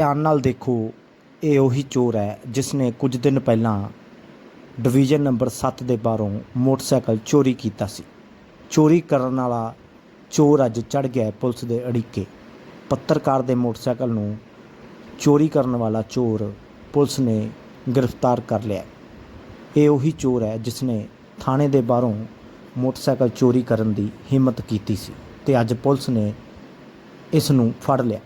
ਧਿਆਨ ਨਾਲ ਦੇਖੋ, ਇਹ ਉਹੀ ਚੋਰ ਹੈ ਜਿਸ ਨੇ ਕੁਝ ਦਿਨ ਪਹਿਲਾਂ ਡਿਵੀਜ਼ਨ ਨੰਬਰ 7 ਦੇ ਬਾਹਰੋਂ ਮੋਟਰਸਾਈਕਲ ਚੋਰੀ ਕੀਤਾ ਸੀ। ਚੋਰੀ ਕਰਨ ਵਾਲਾ ਚੋਰ ਅੱਜ ਚੜ ਗਿਆ ਪੁਲਿਸ ਦੇ ਅੜਿੱਕੇ। ਪੱਤਰਕਾਰ ਦੇ ਮੋਟਰਸਾਈਕਲ ਨੂੰ ਚੋਰੀ ਕਰਨ ਵਾਲਾ ਚੋਰ ਪੁਲਿਸ ਨੇ ਗ੍ਰਿਫਤਾਰ ਕਰ ਲਿਆ ਇਹ ਉਹੀ ਚੋਰ ਹੈ ਜਿਸ ਨੇ ਥਾਣੇ ਦੇ ਬਾਹਰੋਂ ਮੋਟਰਸਾਈਕਲ ਚੋਰੀ ਕਰਨ ਦੀ ਹਿੰਮਤ ਕੀਤੀ ਸੀ ਤੇ ਅੱਜ ਪੁਲਿਸ ਨੇ ਇਸ ਨੂੰ ਫੜ ਲਿਆ।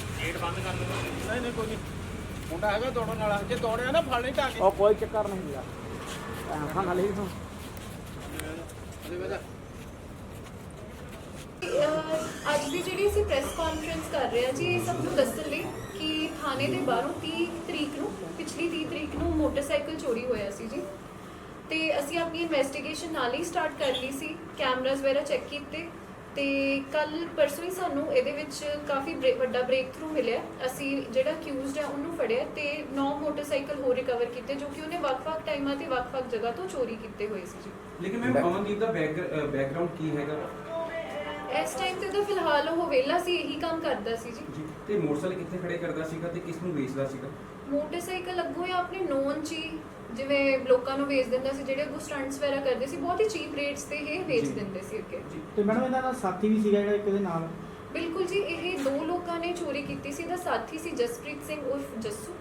ਨਹੀਂ ਨਹੀਂ ਕੋਈ ਨਹੀਂ ਮੁੰਡਾ ਹੈਗਾ ਦੌੜਨ ਵਾਲਾ ਜੇ ਦੌੜਿਆ ਨਾ ਫੜ ਲਈ ਢਾਕੇ ਉਹ ਕੋਈ ਚੱਕਰ ਨਹੀਂ ਲਿਆ ਟੈਨਸ਼ਨ ਨਾ ਲਈ ਤੂੰ ਅਹ ਅੱਜ ਦੀ ਜਿਹੜੀ ਅਸੀਂ ਪ੍ਰੈਸ ਕਾਨਫਰੰਸ ਕਰ ਰਹੇ ਹਾਂ ਜੀ ਇਹ ਸਭ ਨੂੰ ਦੱਸਣ ਲਈ ਕਿ ਥਾਣੇ ਦੇ ਬਾਹਰੋਂ 30 ਤਰੀਕ ਨੂੰ ਪਿਛਲੀ 30 ਤਰੀਕ ਨੂੰ ਮੋਟਰਸਾਈਕਲ ਚੋਰੀ ਹੋਇਆ ਸੀ ਜੀ। ਤੇ ਅਸੀਂ ਆਪਣੀ ਇਨਵੈਸਟੀਗੇਸ਼ਨ ਨਾਲ ਹੀ ਸਟਾਰਟ ਕਰ ਲਈ ਸੀ ਕੈਮਰਾਜ਼ ਵਗੈਰਾ ਚੈੱਕ ਕੀਤੇ ਤੇ ਕੱਲ ਪਰਸੋਂ ਹੀ ਸਾਨੂੰ ਇਹਦੇ ਵਿੱਚ ਕਾਫੀ ਵੱਡਾ ਬ੍ਰੇਕ ਥਰੂ ਮਿਲਿਆ। ਅਸੀਂ ਜਿਹੜਾ ਅਕਿਊਜ਼ਡ ਹੈ ਉਹਨੂੰ ਫੜਿਆ ਤੇ 9 ਮੋਟਰਸਾਈਕਲ ਹੋਰ ਰਿਕਵਰ ਕੀਤੇ ਜੋ ਕਿ ਉਹਨੇ ਵੱਖ-ਵੱਖ ਟਾਈਮਾਂ ਤੇ ਵੱਖ-ਵੱਖ ਜਗ੍ਹਾ ਤੋਂ ਚੋਰੀ ਕੀਤੇ ਹੋਏ ਸੀ ਜੀ। ਲੇਕਿਨ ਮੈਮ ਅਮਨਦੀਪ ਦਾ ਬੈਕਗ੍ਰਾਉਂਡ ਕੀ ਹੈਗਾ? ਇਸ ਟਾਈਮ ਤੇ ਤਾਂ ਫਿਲਹਾਲ ਉਹ ਵਿਹਲਾ ਸੀ ਇਹੀ ਕੰਮ ਕਰਦਾ ਸੀ ਜੀ। ਜੀ ਤੇ ਮੋਟਰਸਾਈਕਲ ਕਿੱਥੇ ਖੜੇ ਕਰਦਾ ਸੀਗਾ ਤੇ ਕਿਸ ਨੂੰ ਵੇਚਦਾ ਸੀਗਾ? ਮੋਟਰਸਾਈਕਲ ਅੱਗੋਂ ਇਹ ਆਪਣੇ ਨੋਨ ਚ ਹੀ ਜਿਵੇਂ ਲੋਕਾਂ ਨੂੰ ਵੇਚ ਦਿੰਦਾ ਸੀ ਜਿਹੜੇ ਅੱਗੋਂ ਸਟੰਟਸ ਵਗੈਰਾ ਕਰਦੇ ਸੀ ਬਹੁਤ ਹੀ ਚੀਪ ਰੇਟਸ ਤੇ ਇਹ ਵੇਚ ਜੀ। ਦਿੰਦੇ ਸੀ ਅੱਗੇ। ਤੇ ਮੈਡਮ ਇਹਨਾਂ ਦਾ ਸਾਥੀ ਵੀ ਸੀਗਾ ਜਿਹੜਾ ਇੱਕ ਨਾਲ? ਬਿਲਕੁਲ ਜੀ ਇਹ ਦੋ ਲੋਕਾਂ ਨੇ ਚੋਰੀ ਕੀਤੀ ਸੀ ਦਾ ਸਾਥੀ ਸੀ ਜਸਪ੍ਰੀਤ ਸਿੰਘ ਉਰਫ ਜੱਸੂ।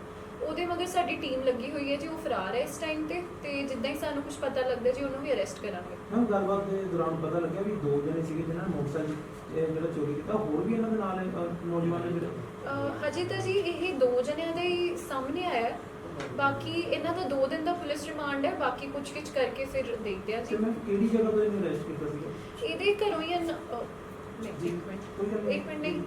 ਮਗਰ ਸਾਡੀ ਟੀਮ ਲੱਗੀ ਹੋਈ ਹੈ ਜੀ ਉਹ ਫਰਾਰ ਹੈ ਇਸ ਟਾਈਮ ਤੇ ਤੇ ਜਿੱਦਾਂ ਹੀ ਸਾਨੂੰ ਕੁਝ ਪਤਾ ਲੱਗਦਾ ਜੀ ਉਹਨੂੰ ਵੀ ਅਰੈਸਟ ਕਰਾਂਗੇ। ਮੈਮ ਗੱਲਬਾਤ ਦੇ ਦੌਰਾਨ ਪਤਾ ਲੱਗਿਆ ਵੀ ਦੋ ਜਣੇ ਸੀਗੇ ਜਿਨ੍ਹਾਂ ਨੇ ਮੋਟਰਸਾਈਕਲ ਇਹ ਜਿਹੜਾ ਚੋਰੀ ਕੀਤਾ ਹੋਰ ਵੀ ਇਹਨਾਂ ਦੇ ਨਾਲ ਅਹ, ਨੌਜਵਾਨ ਨੇ ਜਿਹੜੇ? ਅਹ ਹਜੇ ਤਾਂ ਜੀ ਇਹ ਦੋ ਜਣਿਆਂ ਦਾ ਹੀ ਸਾਹਮਣੇ ਆਇਆ ਹੈ। ਬਾਕੀ ਇਹਨਾਂ ਦਾ 2 ਦਿਨ ਦਾ ਪੁਲਿਸ ਰਿਮਾਂਡ ਹੈ ਬਾਕੀ ਪੁੱਛਗਿੱਛ ਕਰਕੇ ਫਿਰ ਦੇਖਦੇ ਆ ਜੀ। ਤੇ ਮੈਂ ਕਿਹੜੀ ਜਗ੍ਹਾ ਤੋਂ ਇਹਨੂੰ ਅਰੈਸਟ ਕੀਤਾ ਸੀਗਾ? ਇਹਦੇ ਘਰੋਂ ਹੀ ਅਨ- ਅਹ, ਨਹੀਂ, ਇੱਕ ਮਿੰਟ। ਕੋਈ ਗੱਲ ਨਹੀਂ। ਇੱਕ ਮਿੰਟ ਨਹੀਂ।